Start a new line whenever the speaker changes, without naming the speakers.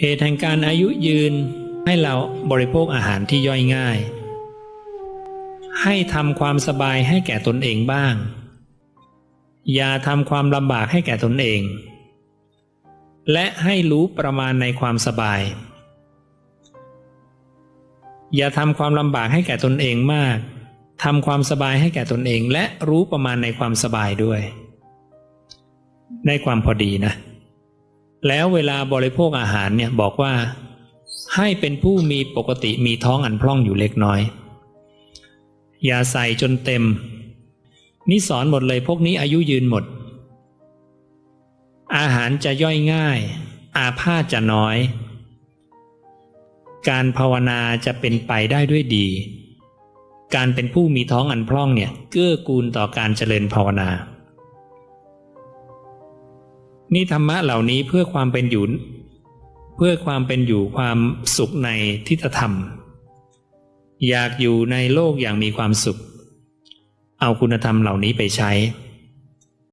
เหตุแห่งการอายุยืนให้เราบริโภคอาหารที่ย่อยง่าย ให้ทำความสบายให้แก่ตนเองบ้าง อย่าทำความลำบากให้แก่ตนเอง และให้รู้ประมาณในความสบาย อย่าทำความลำบากให้แก่ตนเองมากทำความสบายให้แก่ตนเอง และรู้ประมาณในความสบายด้วยในความพอดีนะ แล้วเวลาบริโภคอาหารเนี่ยบอกว่าให้เป็นผู้มีปกติมีท้องอันพร่องอยู่เล็กน้อย อย่าใส่จนเต็ม นี่สอนหมดเลยพวกนี้อายุยืนหมด อาหารจะย่อยง่าย อาพาธจะน้อย การภาวนาจะเป็นไปได้ด้วยดี การเป็นผู้มีท้องอันพร่องเนี่ยเกื้อกูลต่อการเจริญภาวนา นี่ธรรมะเหล่านี้เพื่อความเป็นอยู่ เพื่อความเป็นอยู่ความสุขในทิฏฐธรรม อยากอยู่ในโลกอย่างมีความสุข เอาคุณธรรมเหล่านี้ไปใช้